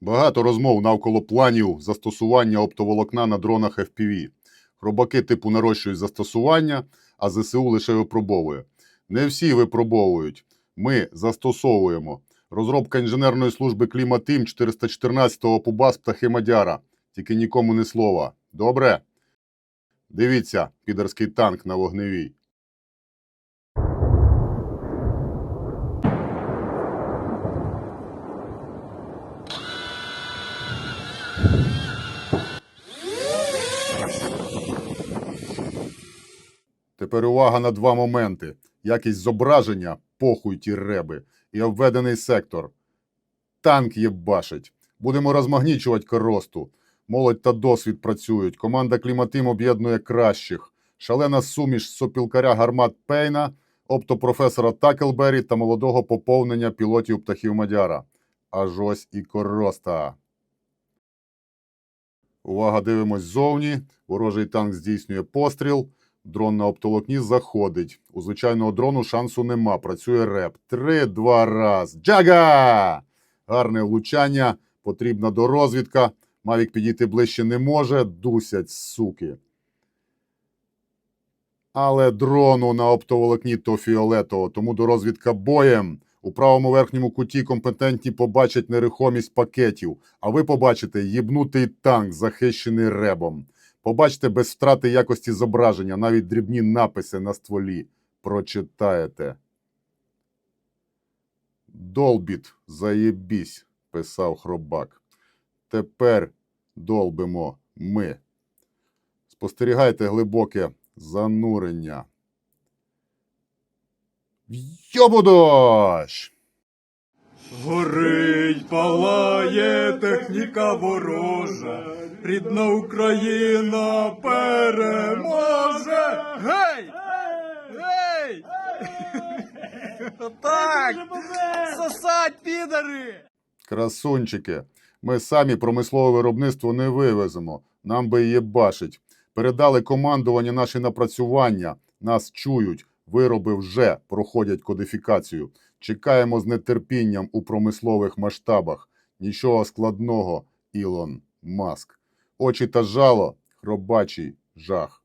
Багато розмов навколо планів застосування оптоволокна на дронах FPV. Хробаки типу нарощують застосування, а ЗСУ лише випробовує. Не всі випробовують. Ми застосовуємо. Розробка інженерної служби Кліматим 414-го ПУБАС Птахи Мадяра. Тільки нікому не слова. Добре? Дивіться, підерський танк на вогневій. Тепер увага на два моменти: якість зображення, похуй ті реби, і обведений сектор. Танк єбашить. Будемо розмагнічувати коросту. Молодь та досвід працюють. Команда Кліматим об'єднує кращих. Шалена суміш сопілкаря гармат Пейна, оптопрофесора Такелбері та молодого поповнення пілотів птахів Мадяра. Аж ось і короста. Увага, дивимось ззовні. Ворожий танк здійснює постріл. Дрон на оптолокні заходить. У звичайного дрону шансу нема. Працює реп. Три-два раз. Джага! Гарне влучання. Потрібна дорозвідка. Мавік підійти ближче не може. Дусять, суки. Але дрону на оптоволокні то фіолетово, тому дорозвідка боєм. У правому верхньому куті компетентні побачать нерухомість пакетів, а ви побачите їбнутий танк, захищений ребом. Побачите без втрати якості зображення, навіть дрібні написи на стволі. Прочитаєте. Долбіт, заєбісь, писав хробак. Тепер долбимо ми. Спостерігайте глибоке занурення. Йобудощ! Горить, палає техніка ворожа, рідна Україна переможе. Гей! Гей! Так! Сосать, підари! Красунчики, ми самі промислове виробництво не вивеземо. Нам би єбашить. Передали командування наші напрацювання. Нас чують. Вироби вже проходять кодифікацію. Чекаємо з нетерпінням у промислових масштабах. Нічого складного, Ілон Маск. Очі та жало, хробачий жах.